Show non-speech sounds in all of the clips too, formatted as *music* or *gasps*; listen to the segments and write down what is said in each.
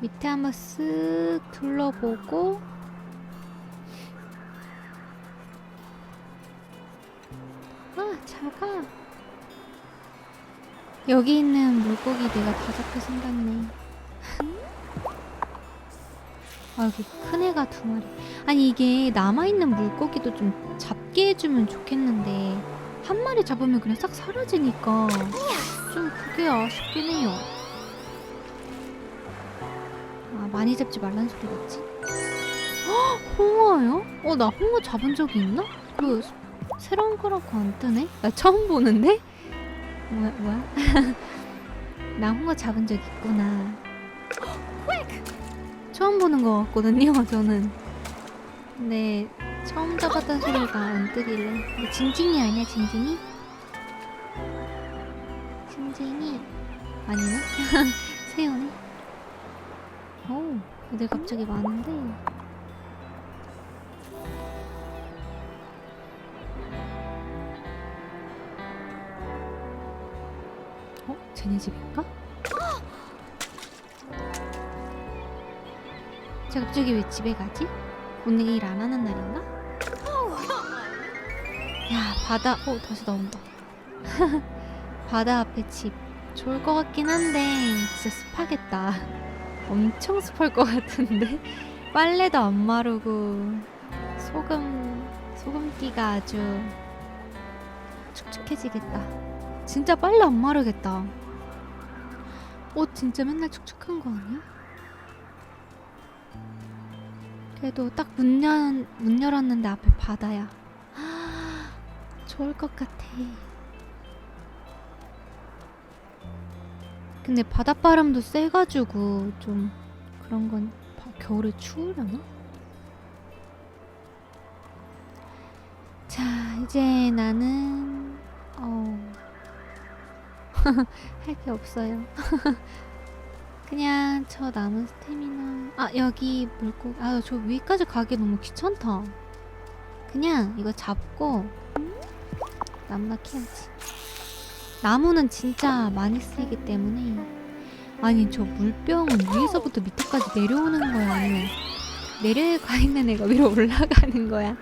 밑에 한번 쓱 둘러보고 아, 작아. 여기 있는 물고기 내가 다 잡게 생겼네. 아, 여기 큰 애가 두 마리. 아니, 이게 남아있는 물고기도 좀 잡게 해주면 좋겠는데, 한 마리 잡으면 그냥 싹 사라지니까, 좀 그게 아쉽긴 해요. 아, 많이 잡지 말란 소리 같지? 헉, 홍어요? 어, 나 홍어 잡은 적이 있나? 그, 새로운 거라고 안 뜨네? 나 처음 보는데? 뭐야, 뭐야? *laughs* 나 홍어 잡은 적 있구나. 처음 보는 거 같거든요, *laughs* 저는. 근데 처음 잡았던 소리가 안 뜨길래. 근데 징징이 아니야, 징징이? 징징이 아니네? *laughs* 새우네? 오, 애들 갑자기 많은데. 어? 쟤네 집인가? 쟤 갑자기 왜 집에 가지? 오늘 일 안 하는 날인가? 야 바다 어 다시 나온다 *laughs* 바다 앞에 집 좋을 것 같긴 한데 진짜 습하겠다 엄청 습할 것 같은데 *laughs* 빨래도 안 마르고 소금 소금기가 아주 축축해지겠다 진짜 빨래 안 마르겠다 옷 진짜 맨날 축축한 거 아니야? 그래도 딱문 연, 문 열었는데 앞에 바다야. *gasps* 좋을 것 같아. 근데 바닷바람도 세가지고 좀 그런 건 바- 겨울에 추우려나? 자, 이제 나는 어... *laughs* 할 게 없어요. *laughs* 그냥 저 남은 스태미나 아 여기 물고기 아 저 위까지 가기 너무 귀찮다 그냥 이거 잡고 나무나 캐야지 나무는 진짜 많이 쓰이기 때문에 아니 저 물병은 위에서부터 밑에까지 내려오는 거야 아니면 내려가 있는 애가 위로 올라가는 거야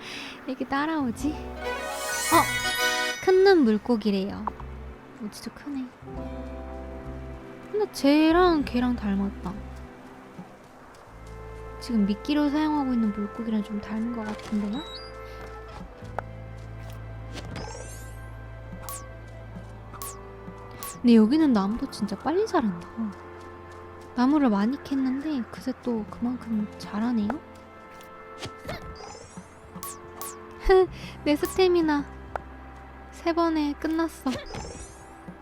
이렇게 따라오지 어! 큰눈 물고기래요 어 진짜 크네 근데 쟤랑 걔랑 닮았다. 지금 미끼로 사용하고 있는 물고기랑 좀 닮은 것 같은데요? 근데 여기는 나무도 진짜 빨리 자란다. 나무를 많이 캤는데 그새 또 그만큼 자라네요? *laughs* 내 스태미나 세 번에 끝났어.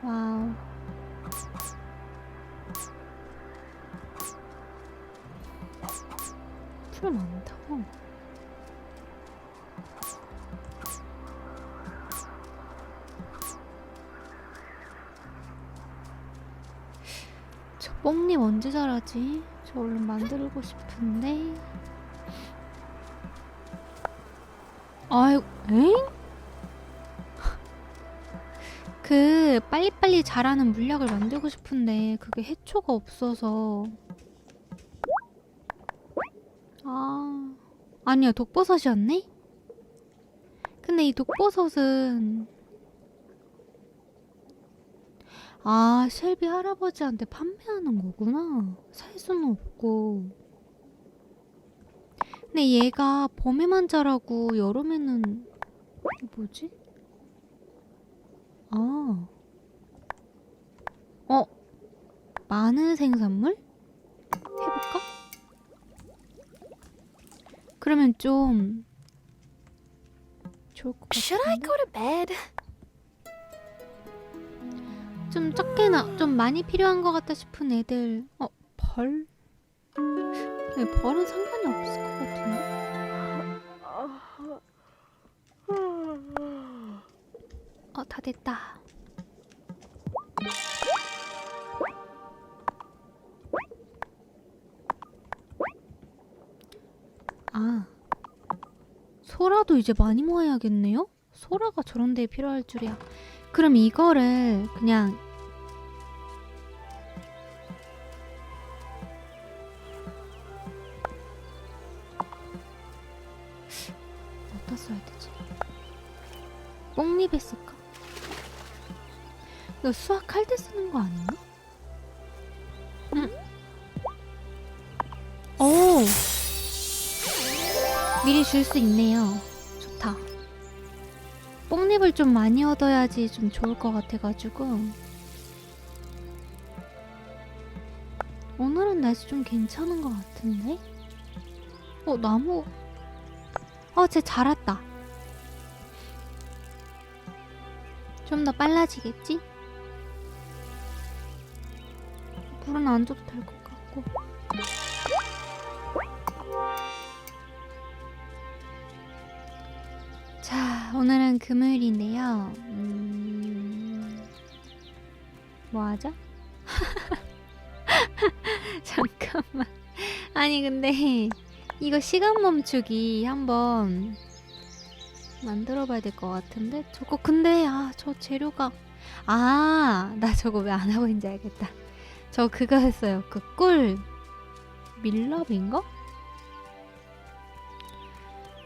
와우. 풀 많다. 저 뽕잎 언제 자라지? 저 얼른 만들고 싶은데. 아이고, 엥? *laughs* 그 빨리빨리 자라는 물약을 만들고 싶은데 그게 해초가 없어서 아, 아니야, 독버섯이었네? 근데 이 독버섯은 아, 쉘비 할아버지한테 판매하는 거구나. 살 수는 없고. 근데 얘가 봄에만 자라고 여름에는 뭐지? 아. 어. 많은 생산물? 해볼까? 그러면 좀 좋을 것 Should I 같은데? go to bed? 좀 적게나 좀 많이 필요한 것 같다 싶은 애들 어 벌? 네, 벌은 상관이 없을 것 같은데 어 다 됐다 아 소라도 이제 많이 모아야겠네요? 소라가 저런 데에 필요할 줄이야 그럼 이거를 그냥 어디다 써야 되지? 뽕잎에 쓸까? 이거 수학할 때 쓰는 거 아닌가? 음. 오! 미리 줄 수 있네요. 뽕잎을 좀 많이 얻어야지 좀 좋을 것 같아가지고. 오늘은 날씨 좀 괜찮은 것 같은데? 어, 나무. 어, 쟤 자랐다. 좀 더 빨라지겠지? 물은 안 줘도 될 것 같고. 오늘은 금요일인데요. 음... 뭐 하죠? *laughs* 잠깐만. 아니, 근데 이거 시간 멈추기 한번 만들어 봐야 될 것 같은데? 저거 근데, 아, 저 재료가. 아, 나 저거 왜 안 하고 있는지 알겠다. 저 그거 했어요. 그 꿀 밀랍인가?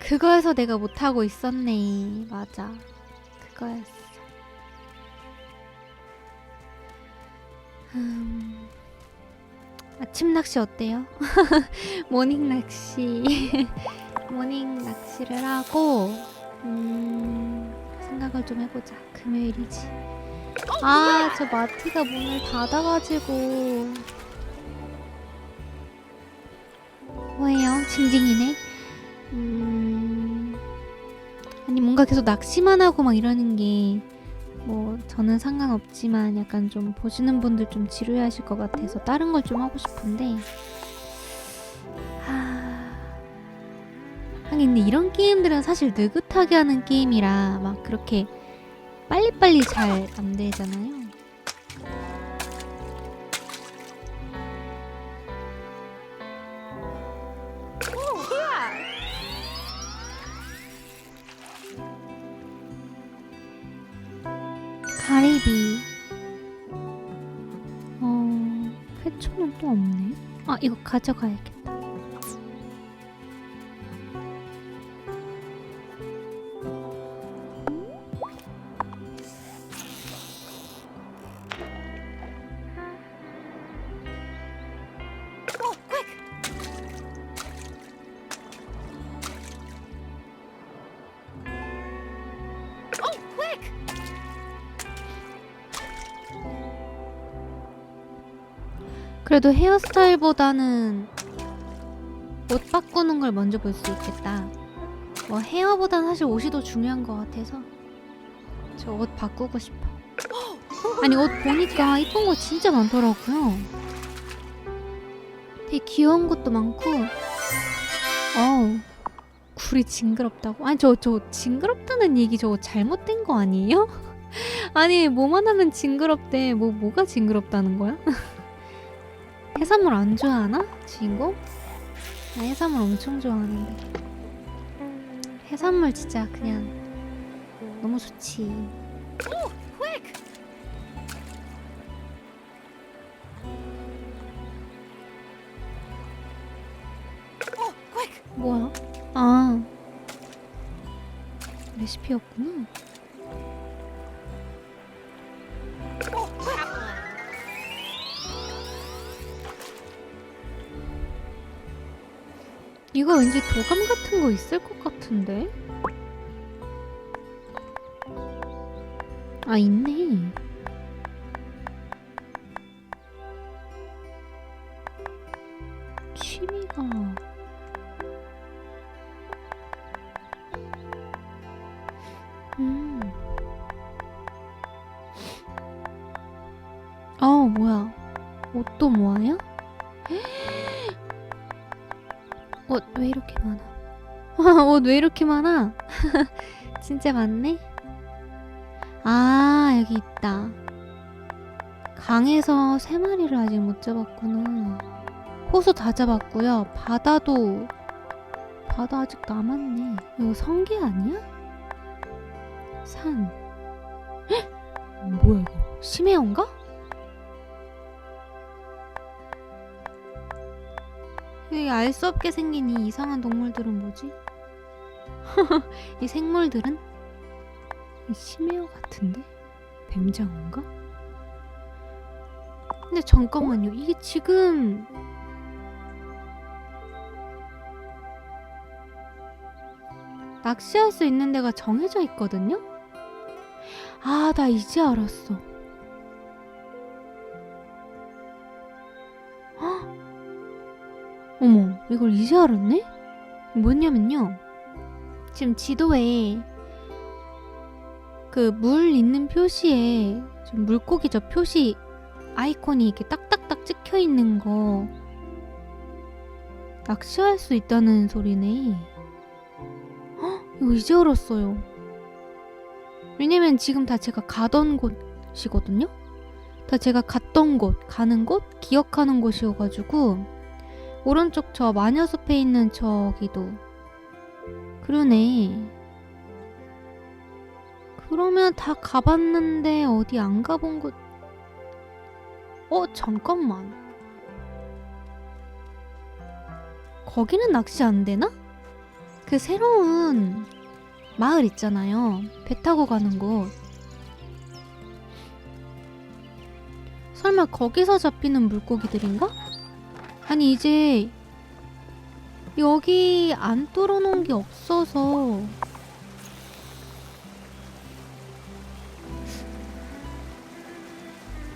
그거에서 내가 못하고 있었네. 맞아. 그거였어. 음... 아침 낚시 어때요? *laughs* 모닝 낚시. *laughs* 모닝 낚시를 하고, 음, 생각을 좀 해보자. 금요일이지. 아, 저 마티가 문을 닫아가지고. 뭐예요? 징징이네? 음, 뭔가 계속 낚시만 하고 막 이러는 게, 뭐, 저는 상관없지만 약간 좀 보시는 분들 좀 지루해 하실 것 같아서 다른 걸 좀 하고 싶은데, 하... 하긴 근데 이런 게임들은 사실 느긋하게 하는 게임이라 막 그렇게 빨리빨리 잘 안 되잖아요. 가리비. 어, 회초는 또 없네. 아, 이거 가져가야겠다. 그래도 헤어스타일보다는 옷 바꾸는 걸 먼저 볼 수 있겠다. 뭐 헤어보단 사실 옷이 더 중요한 것 같아서 저 옷 바꾸고 싶어. *gasps* 아니 옷 보니까 이쁜 거 진짜 많더라고요. 되게 귀여운 것도 많고. 어우 굴이 징그럽다고? 아니 저저 징그럽다는 얘기 저거 잘못된 거 아니에요? *laughs* 아니 뭐만 하면 징그럽대. 뭐 뭐가 징그럽다는 거야? *laughs* 해산물 안 좋아하나? 주인공? 나 해산물 엄청 좋아하는데 해산물 진짜 그냥 너무 좋지 뭐야? 아 레시피였구나 이거 왠지 도감 같은 거 있을 것 같은데? 아, 있네. 취미가. 음. 어, 뭐야. 옷도 모아요? *laughs* 옷 왜 이렇게 많아? 옷 왜 이렇게 많아? 진짜 많네? 아, 여기 있다. 강에서 세 마리를 아직 못 잡았구나. 호수 다 잡았고요. 바다도 바다 아직 남았네. 이거 성게 아니야? 산. 헉! *gasps* 뭐야 이거? 심해온가? 알 수 없게 생긴 이 이상한 동물들은 뭐지? *laughs* 이 생물들은 이 심해어 같은데 뱀장어인가? 근데 잠깐만요. 이게 지금 낚시할 수 있는 데가 정해져 있거든요? 아, 나 이제 알았어. 어머, 이걸 이제 알았네? 뭐냐면요. 지금 지도에 그 물 있는 표시에 좀 물고기 저 표시 아이콘이 이렇게 딱딱딱 찍혀 있는 거 낚시할 수 있다는 소리네. 헉, 이거 이제 알았어요. 왜냐면 지금 다 제가 가던 곳이거든요? 다 제가 갔던 곳, 가는 곳, 기억하는 곳이어가지고 오른쪽 저 마녀숲에 있는 저기도 그러네. 그러면 다 가봤는데 어디 안 가본 곳? 어 잠깐만. 거기는 낚시 안 되나? 그 새로운 마을 있잖아요. 배 타고 가는 곳. 설마 거기서 잡히는 물고기들인가? 아니 이제 여기 안 뚫어놓은 게 없어서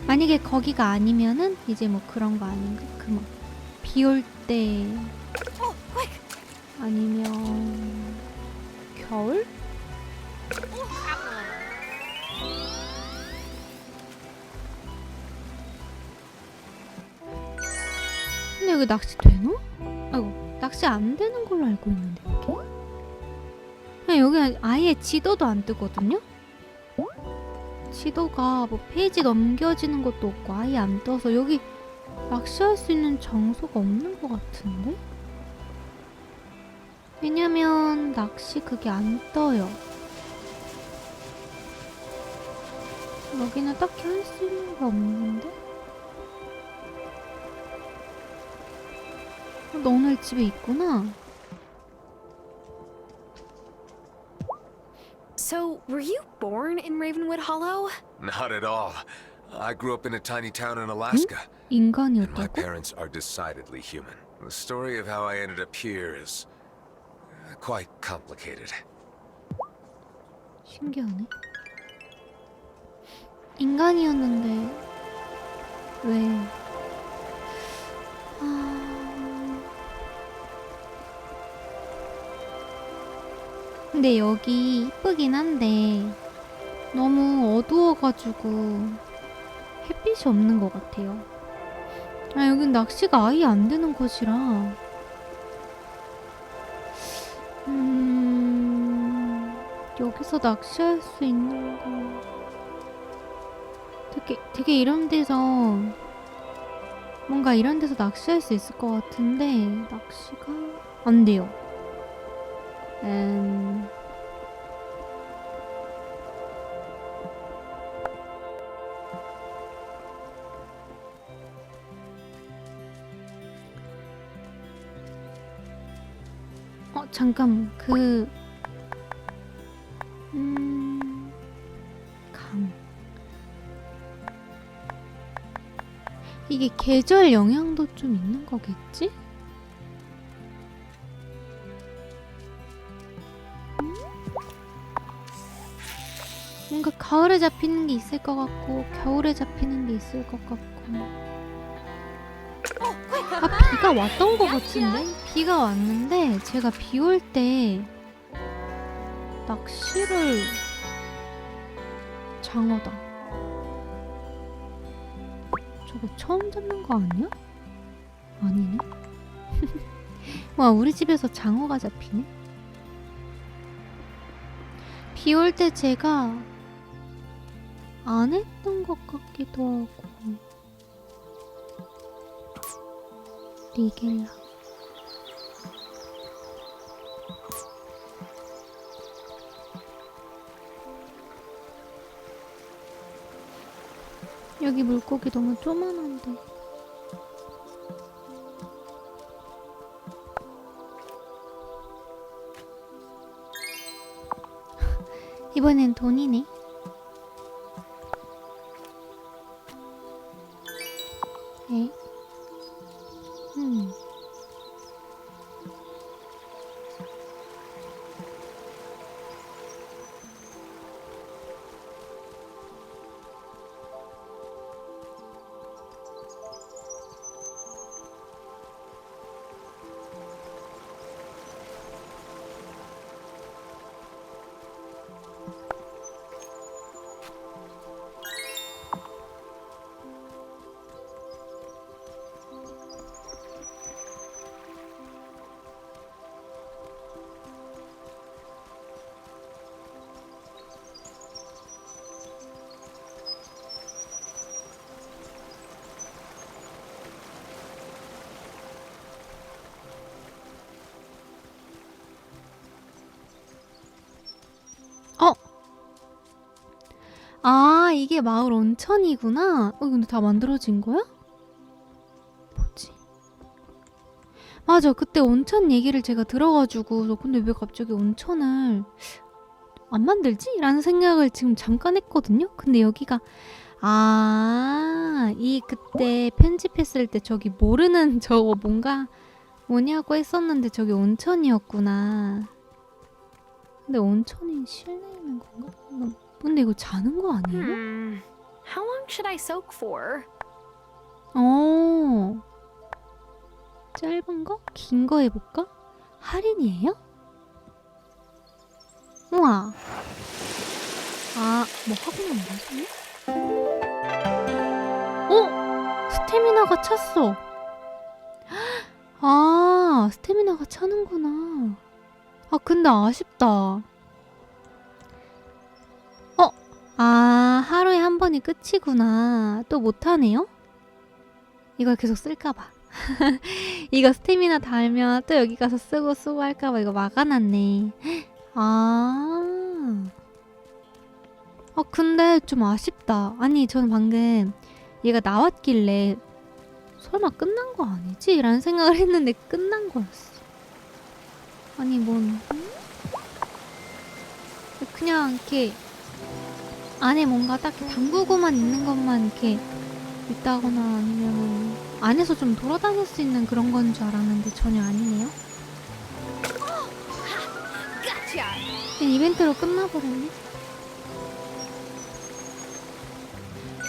만약에 거기가 아니면은 이제 뭐 그런 거 아닌가? 그막 비올 때 아니면 겨울? 여기 낚시 되나? 아이고 낚시 안 되는 걸로 알고 있는데 여기? 그냥 여기 아예 지도도 안 뜨거든요? 지도가 뭐 페이지 넘겨지는 것도 없고 아예 안 떠서 여기 낚시할 수 있는 장소가 없는 것 같은데? 왜냐면 낚시 그게 안 떠요. 여기는 딱히 할 수 있는 게 없는데? 너 오늘 집에 있구나. So, were you born in Ravenwood Hollow? Not at all. I grew up in a tiny town in Alaska, and my 인간이었다고? parents are decidedly human. The story of how I ended up here is uh, quite complicated. 신기하네. 인간이었는데 왜? 근데 여기 이쁘긴 한데 너무 어두워가지고 햇빛이 없는 것 같아요. 아 여긴 낚시가 아예 안 되는 곳이라. 음 여기서 낚시할 수 있는 거 되게 되게 이런 데서 뭔가 이런 데서 낚시할 수 있을 것 같은데 낚시가 안 돼요. 음 어 잠깐 그 음... 강 이게 계절 영향도 좀 있는 거겠지? 가 가을에 잡히는 게 있을 것 같고 겨울에 잡히는 게 있을 것 같고 아 비가 왔던 것 같은데? 비가 왔는데 제가 비 올 때 낚시를 장어다 저거 처음 잡는 거 아니야? 아니네 *laughs* 와 우리 집에서 장어가 잡히네 비 올 때 제가 안 했던 것 같기도 하고. 리겔라. 여기 물고기 너무 쪼만한데. *laughs* 이번엔 돈이네. 아, 이게 마을 온천이구나. 어, 근데 다 만들어진 거야? 뭐지? 맞아, 그때 온천 얘기를 제가 들어가지고, 저 근데 왜 갑자기 온천을 안 만들지? 라는 생각을 지금 잠깐 했거든요? 근데 여기가, 아, 이 그때 편집했을 때 저기 모르는 *laughs* 저거 뭔가 뭐냐고 했었는데 저기 온천이었구나. 근데 온천이 실내에 있는 건가? 나- 근데 이거 자는 거 아니에요? Hmm. How long should I soak for? 어. 짧은 거? 긴 거 해볼까? 할인이에요? 우와. 아, 뭐 하고 있는 거지? 어? 스태미나가 찼어. *gasps* 아, 스태미나가 차는구나. 아, 근데 아쉽다. 아, 하루에 한 번이 끝이구나. 또 못하네요? 이걸 계속 쓸까봐. *laughs* 이거 스태미나 달면 또 여기 가서 쓰고 쓰고 할까봐 이거 막아놨네. *gasps* 아. 아, 근데 좀 아쉽다. 아니, 저는 방금 얘가 나왔길래 설마 끝난 거 아니지? 라는 생각을 했는데 끝난 거였어. 아니, 뭔. 그냥 이렇게 안에 뭔가 딱 담그고만 있는 것만 이렇게 있다거나 아니면은 안에서 좀 돌아다닐 수 있는 그런 건 줄 알았는데 전혀 아니네요. 그냥 이벤트로 끝나버렸네.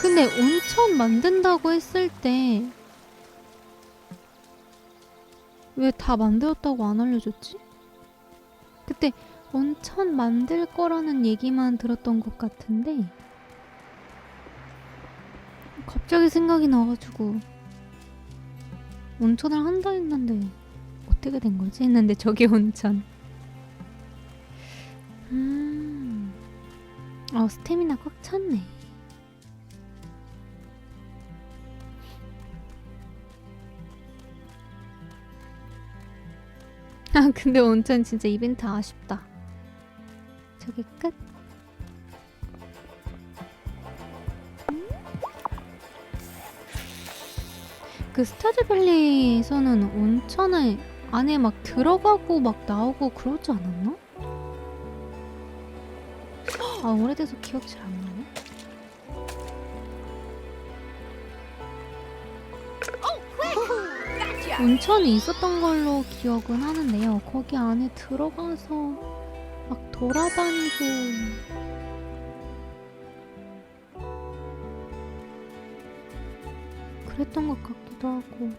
근데 온천 만든다고 했을 때 왜 다 만들었다고 안 알려줬지? 그때 온천 만들 거라는 얘기만 들었던 것 같은데 갑자기 생각이 나가지고 온천을 한다 했는데 어떻게 된 거지? 했는데 저기 온천 음. 어, 스태미나 꽉 찼네. 아, 근데 온천 진짜 이벤트 아쉽다. 저기 끝. 그 스타즈밸리에서는 온천에 안에 막 들어가고 막 나오고 그러지 않았나? 아 오래돼서 기억 잘 안 나네. 온천이 있었던 걸로 기억은 하는데요. 거기 안에 들어가서 막 돌아다니고 그랬던 것 같기도 하고.